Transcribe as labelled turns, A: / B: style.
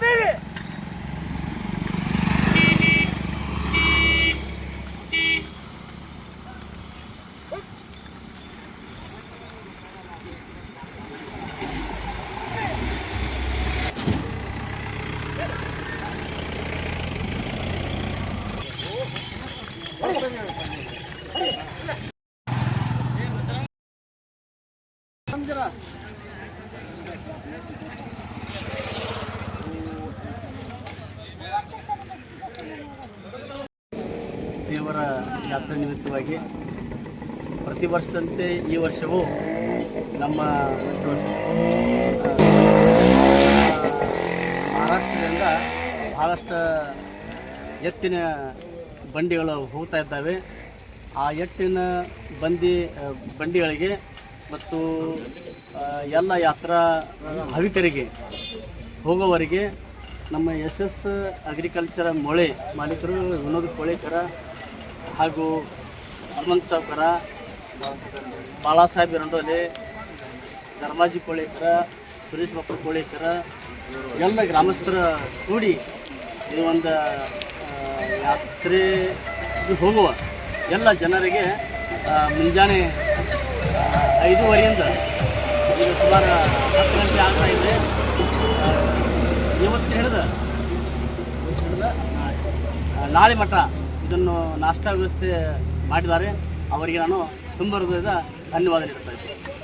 A: Emily! Come on.
B: ದೇವರ ಯಾತ್ರೆ ನಿಮಿತ್ತವಾಗಿ ಪ್ರತಿ ವರ್ಷದಂತೆ ಈ ವರ್ಷವೂ ನಮ್ಮ ಮಹಾರಾಷ್ಟ್ರದಿಂದ ಭಾಳಷ್ಟು ಎತ್ತಿನ ಬಂಡಿಗಳು ಹೋಗ್ತಾ ಇದ್ದಾವೆ. ಆ ಎತ್ತಿನ ಬಂಡಿ ಬಂಡಿಗಳಿಗೆ ಮತ್ತು ಎಲ್ಲ ಯಾತ್ರಾ ಭಾವಿಕರಿಗೆ ಹೋಗೋವರಿಗೆ ನಮ್ಮ ಎಸ್ ಎಸ್ ಅಗ್ರಿಕಲ್ಚರ್ ಮೊಳೆ ಮಾಲೀಕರು ವಿನೋದ್ ಕೋಳೇಕರ ಹಾಗೂ ಹನುಮಂತ ಸಾವ್ಕರ, ಬಾಳಾಸಾಹೇಬ್ ಎರಡೋಲೆ ಧರ್ಮಾಜಿ ಕೋಳಿಕರ, ಸುರೇಶ್ ಬಾಪು ಕೋಳಿಕರ, ಎಲ್ಲ ಗ್ರಾಮಸ್ಥರ ಕೂಡಿ ಈ ಒಂದು ಯಾತ್ರೆ ಹೋಗುವ. ಎಲ್ಲ ಜನರಿಗೆ ಮುಂಜಾನೆ ಐದೂವರೆಯಿಂದ ಈಗ ಸುಮಾರು ಹತ್ತು ಗಂಟೆ ಆಗ್ತಾ ಇದೆ. ಇವತ್ತು ಹಿಡಿದ ನಾಳೆ ಮಠ ಇದನ್ನು ನಾಷ್ಟ ವ್ಯವಸ್ಥೆ ಮಾಡಿದ್ದಾರೆ. ಅವರಿಗೆ ನಾನು ತುಂಬ ಹೃದಯದ ಧನ್ಯವಾದ ನೀಡುತ್ತೇನೆ